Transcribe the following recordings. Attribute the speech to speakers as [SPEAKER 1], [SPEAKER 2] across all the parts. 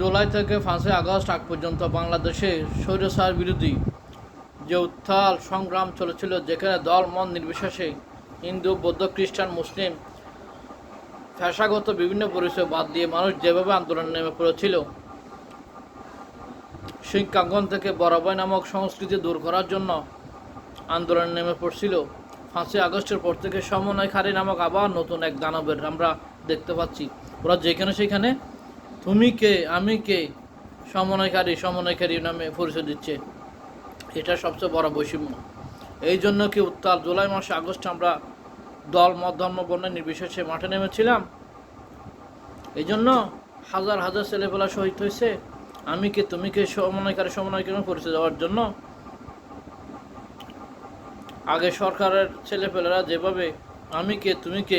[SPEAKER 1] জুলাই থেকে পাঁচই আগস্ট আগ পর্যন্ত বাংলাদেশে স্বৈরসার বিরোধী যে উত্থাল সংগ্রাম চলেছিল, যেখানে দল মন নির্বিশেষে হিন্দু, বৌদ্ধ, খ্রিস্টান, মুসলিম, পেশাগত বিভিন্ন পরিচয় বাদ দিয়ে মানুষ যেভাবে আন্দোলনে নেমে পড়েছিল, শিক্ষাঙ্গন থেকে বরাবয় নামক সংস্কৃতি দূর করার জন্য আন্দোলনে নেমে পড়ছিল। পাঁচই আগস্টের পর থেকে সমন্বয়কারী নামক আবার নতুন এক দানবের আমরা দেখতে পাচ্ছি। ওরা যেখানে সেখানে তুমি কে? আমি কে? সমন্বয়কারী সমন্বয়কারী নামে পরিচয় দিচ্ছে। এটা সবচেয়ে বড় বৈষম্য। এই জন্য কি উত্তাল, জুলাই মাসে আগস্টে আমরা দল মত ধর্ম বর্ণ নির্বিশেষে মাঠে নেমেছিলাম? এই জন্য হাজার হাজার ছেলেপেলা শহীদ হয়েছে। আমি কে, তুমি কে, সমন্বয়কারী সমন্বয়কারী পরিচয় দেওয়ার জন্য? আগে সরকারের ছেলেপেলেরা যেভাবে, আমি কে, তুমি কে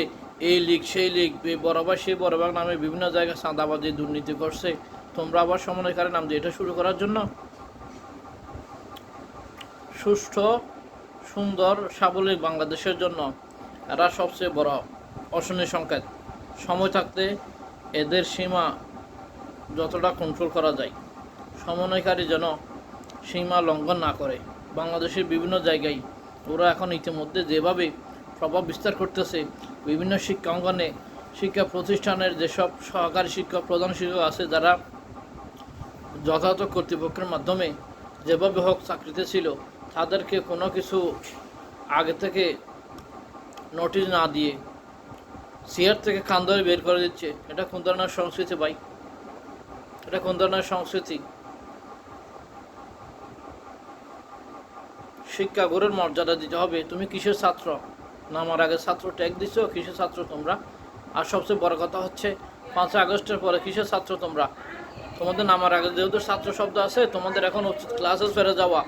[SPEAKER 1] এই লিগ, সেই লিগ, এই বড়বাগ সেই বড়বাগ নামে বিভিন্ন জায়গায় চাঁদাবাজি, দুর্নীতি করছে। তোমরা আবার সমন্বয়কারী নাম দিয়ে এটা শুরু করার জন্য। সুষ্ঠু, সুন্দর, সাবলীল বাংলাদেশের জন্য এরা সবচেয়ে বড় অশনি সংকেত। সময় থাকতে এদের সীমা যতটা কন্ট্রোল করা যায়। সমন্বয়কারী যেন সীমা লঙ্ঘন না করে। বাংলাদেশের বিভিন্ন জায়গায় ওরা এখন ইতিমধ্যে যেভাবে প্রভাব বিস্তার করতেছে। বিভিন্ন শিক্ষা অঙ্গনে শিক্ষা প্রতিষ্ঠানের যেসব সহকারী শিক্ষক, প্রধান শিক্ষক আছে, যারা যথাযথ কর্তৃপক্ষের মাধ্যমে যেভাবে হোক চাকরিতে ছিল, তাদেরকে কোনো কিছু আগে থেকে নোটিশ না দিয়ে সিআর থেকে খান ধরে বের করে দিচ্ছে। এটা কোন ধরনের সংস্কৃতি ভাই? এটা কোন ধরনের সংস্কৃতি? শিক্ষা গুরুর মর্যাদা দিতে হবে। তুমি কিসের ছাত্র? নামার আগে ছাত্র ট্যাগ দিছো, কিসের ছাত্র তোমরা? আর সবচেয়ে বড় কথা হচ্ছে, পাঁচই আগস্টের পরে কিসের ছাত্র তোমরা? তোমাদের নামার আগে যেহেতু ছাত্র শব্দ আছে, তোমাদের এখন উচিত ক্লাসে ফেরে যাওয়া।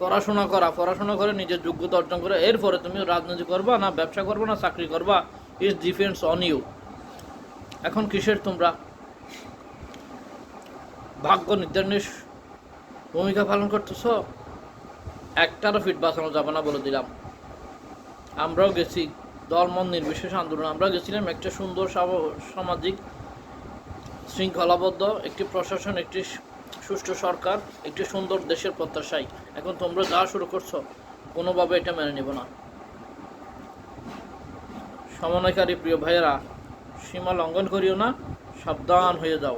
[SPEAKER 1] পড়াশোনা করা, পড়াশোনা করে নিজের যোগ্যতা অর্জন করে, এরপরে তুমি রাজনীতি করবা না, ব্যবসা করবা না, চাকরি করবা ইজ ডিফেন্স অন ইউ এখন কিসের তোমরা? ভাগ্য নির্ধারণের ভূমিকা পালন করতেছ? একটারও ফিট বাঁচানো যাবে না বলে দিলাম। আমরাও গেছি দল মন নির্বিশেষ আন্দোলন আমরা গেছিলাম একটা সুন্দর সামাজিক শৃঙ্খলাবদ্ধ, একটি প্রশাসন, একটি সুষ্ঠু সরকার, একটি সুন্দর দেশের প্রত্যাশায়। এখন তোমরা যা শুরু করছ, কোনোভাবে এটা মেনে নেব না। সমন্বয়কারী প্রিয় ভাইয়েরা, সীমা লঙ্ঘন করিও না, সাবধান হয়ে যাও।